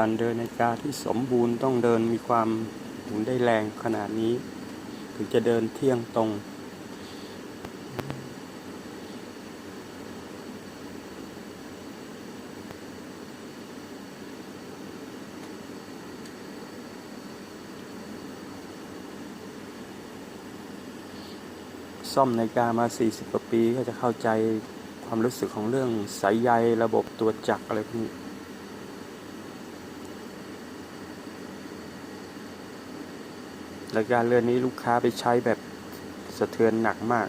การเดินในกาที่สมบูรณ์ต้องเดินมีความหมุนได้แรงขนาดนี้ ถึงจะเดินเที่ยงตรง ซ่อมในกามา 40 กว่าปีก็จะเข้าใจความรู้สึกของเรื่องสายใยระบบตัวจักรอะไรพวกนี้ และการเรือนนี้ลูกค้าไปใช้แบบสะเทือนหนักมาก